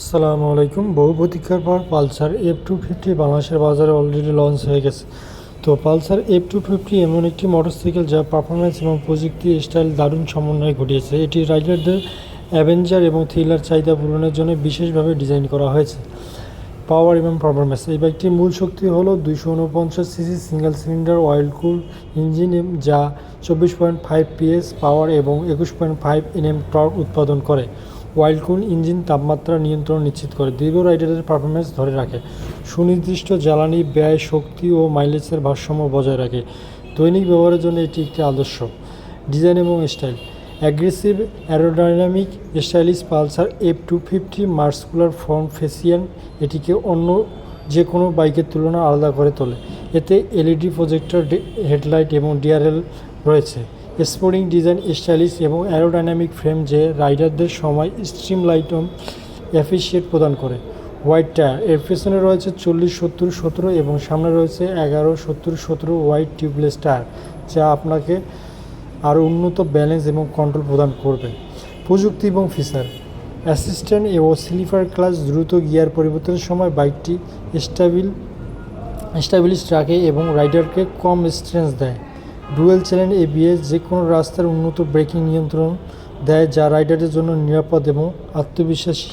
আসসালামু আলাইকুম। বহু প্রতীক্ষার পর পালসার এফ টু ফিফটি বাংলাদেশের বাজারে অলরেডি লঞ্চ হয়ে গেছে। তো পালসার এফ টু ফিফটি এমন একটি মোটরসাইকেল যা পারফরমেন্স এবং প্রযুক্তি স্টাইল দারুণ সমন্বয় ঘটিয়েছে। এটি রাইডারদের অ্যাভেঞ্জার এবং থ্রিলার চাহিদা পূরণের জন্য বিশেষভাবে ডিজাইন করা হয়েছে। পাওয়ার এবং পারফরমেন্স এই বাইকটির মূল শক্তি হলো দুইশো উনপঞ্চাশ CC single cylinder oil cool engine যা চব্বিশ পয়েন্ট ফাইভ পিএস পাওয়ার এবং একুশ পয়েন্ট ফাইভ এনএম টর্ক উৎপাদন করে। ওয়াইল্ড কুল ইঞ্জিন তাপমাত্রা নিয়ন্ত্রণ নিশ্চিত করে। দীর্ঘ রাইডারের পারফরমেন্স ধরে রাখে। সুনির্দিষ্ট জ্বালানি ব্যয়, শক্তি ও মাইলেজের ভারসাম্য বজায় রাখে। দৈনিক ব্যবহারের জন্য এটি একটি আদর্শ। ডিজাইন এবং style. Aggressive aerodynamic stylish Pulsar F two fifty muscular form ফেসিয়ান এটিকে অন্য যে কোনো বাইকের তুলনায় আলাদা করে তোলে। এতে এলইডি প্রজেক্টর হেডলাইট এবং ডিআরএল রয়েছে। স্পোর্টিং ডিজাইন স্টাইলিশ এবং অ্যারোডাইনামিক ফ্রেম যে রাইডারদের সময় স্ট্রিম লাইটম এফিসিয়েট প্রদান করে। হোয়াইট টায়ার এর পেছনে রয়েছে চল্লিশ, সত্তর, সতেরো এবং সামনে রয়েছে এগারো, সত্তর, সতেরো হোয়াইট টিউবলেস টায়ার যা আপনাকে আরও উন্নত ব্যালেন্স এবং কন্ট্রোল প্রদান করবে। প্রযুক্তি এবং ফিচার অ্যাসিস্ট্যান্ট এবং স্লিপার ক্লাস দ্রুত গিয়ার পরিবর্তনের সময় বাইকটি স্টাবিল স্টাবিলিশ রাখে এবং রাইডারকে কম স্ট্রেন্স দেয়। ডুয়েল চ্যানেল এবিএস যে কোনো রাস্তার উন্নত ব্রেকিং নিয়ন্ত্রণ দেয় যা রাইডারের জন্য নিরাপদ এবং আত্মবিশ্বাসী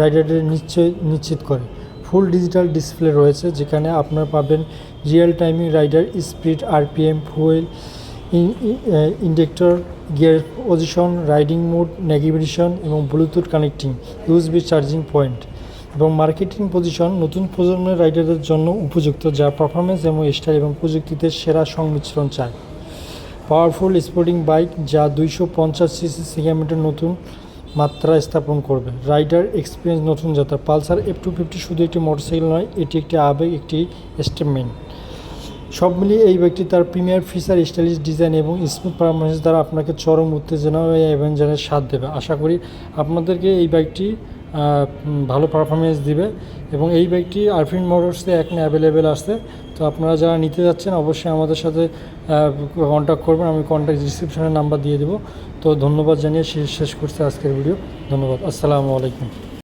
রাইডারের নিশ্চয় নিশ্চিত করে। ফুল ডিজিটাল ডিসপ্লে রয়েছে যেখানে আপনারা পাবেন real timing rider speed, RPM, fuel indicator, gear position, riding mode navigation এবং bluetooth connecting, USB charging point এবং মার্কেটিং পজিশন নতুন প্রজন্মের রাইডারদের জন্য উপযুক্ত যা পারফরমেন্স এবং স্টাইল এবং প্রযুক্তিতে সেরা সংমিশ্রণ চায়। পাওয়ারফুল স্পোর্টিং বাইক যা দুইশো পঞ্চাশ সিসি সেগমেন্টের নতুন মাত্রা স্থাপন করবে। রাইডার এক্সপিরিয়েন্স নতুন যাত্রা। পালসার এফ টু ফিফটি শুধু একটি মোটরসাইকেল নয়, এটি একটি আবেগ, একটি স্টেটমেন্ট। সব মিলিয়ে এই বাইকটি তার প্রিমিয়ার ফিচার, স্টাইলিশ ডিজাইন এবং স্মুথ পারফরমেন্স দ্বারা আপনাকে চরম উত্তেজনা ও অ্যাভেঞ্জারের স্বাদ দেবে। আশা করি আপনাদেরকে এই বাইকটি ভালো পারফরমেন্স দিবে। এবং এই বাইকটি আরফিন মোটরসে এখন অ্যাভেলেবেল আসছে। তো আপনারা যারা নিতে যাচ্ছেন, অবশ্যই আমাদের সাথে কন্ট্যাক্ট করবেন। আমি কন্ট্যাক্ট ডিসক্রিপশনের নাম্বার দিয়ে দেবো। তো ধন্যবাদ জানিয়ে শেষ করছি আজকের ভিডিও ধন্যবাদ। আসসালামু আলাইকুম।